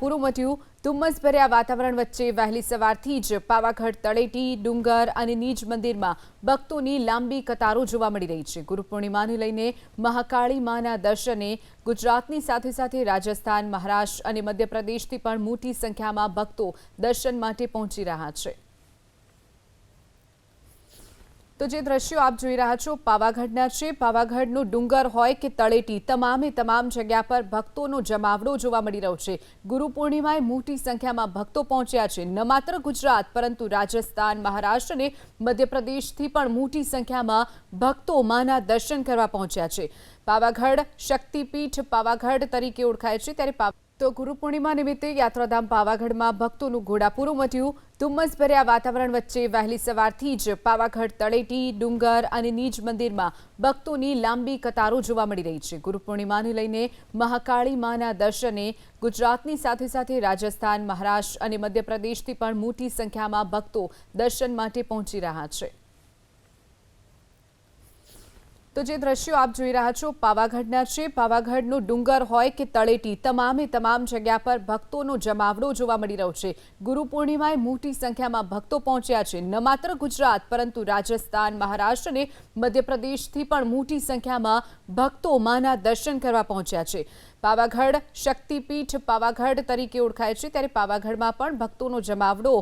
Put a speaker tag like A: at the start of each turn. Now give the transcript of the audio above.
A: ઘોડાપૂરું મટ્યું. ધુમ્મસભર્યા વાતાવરણ વચ્ચે વહેલી સવારથી જ પાવાગઢ, તળેટી, ડુંગર અને નીજ મંદિરમાં ભક્તોની લાંબી કતારો જોવા મળી રહી છે. ગુરુ પૂર્ણિમાને લઈને મહાકાળી માના દર્શને ગુજરાતની સાથે સાથે રાજસ્થાન, મહારાષ્ટ્ર અને મધ્યપ્રદેશથી પણ મોટી સંખ્યામાં ભક્તો દર્શન માટે પહોંચી રહ્યા છે. તો જે દ્રશ્યો આપ જોઈ રહ્યા છો, પાવાગઢના છે. પાવાગઢનું ડુંગર હોય કે તળેટી, તમામે તમામ જગ્યા પર ભક્તોનો જમાવડો જોવા મળી રહ્યો છે. ગુરુ પૂર્ણિમાએ મોટી સંખ્યામાં ભક્તો પહોંચ્યા છે. ન માત્ર ગુજરાત, પરંતુ રાજસ્થાન, મહારાષ્ટ્ર અને મધ્યપ્રદેશથી પણ મોટી સંખ્યામાં ભક્તો માના દર્શન કરવા પહોંચ્યા છે. પાવાગઢ શક્તિપીઠ પાવાગઢ તરીકે ઓળખાય છે. ત્યારે તો ગુરુ પૂર્ણિમા નિમિત્તે યાત્રાધામ પાવાગઢમાં ભક્તોનું ઘોડાપૂરું મટ્યું ધુમ્મસભર્યા વાતાવરણ વચ્ચે વહેલી સવારથી જ પાવાગઢ તળેટી, ડુંગર અને નીજ મંદિરમાં ભક્તોની લાંબી કતારો જોવા મળી રહી છે. ગુરુ પૂર્ણિમાને લઈને મહાકાળી માના દર્શને ગુજરાતની સાથે સાથે રાજસ્થાન, મહારાષ્ટ્ર અને મધ્યપ્રદેશથી પણ મોટી સંખ્યામાં ભક્તો દર્શન માટે પહોંચી રહ્યા છે. તો જે દ્રશ્યો આપ જોઈ રહ્યા છો, પાવાગઢના છે. પાવાગઢનું ડુંગર હોય કે તળેટી, તમામે તમામ જગ્યા પર ભક્તોનો જમાવડો જોવા મળી રહ્યો છે. ગુરુ પૂર્ણિમાએ મોટી સંખ્યામાં ભક્તો પહોંચ્યા છે. ન માત્ર ગુજરાત, પરંતુ રાજસ્થાન, મહારાષ્ટ્ર અને મધ્યપ્રદેશથી પણ મોટી સંખ્યામાં ભક્તો માના દર્શન કરવા પહોંચ્યા છે. પાવાગઢ શક્તિપીઠ પાવાગઢ તરીકે ઓળખાય છે. ત્યારે પાવાગઢમાં પણ ભક્તોનો જમાવડો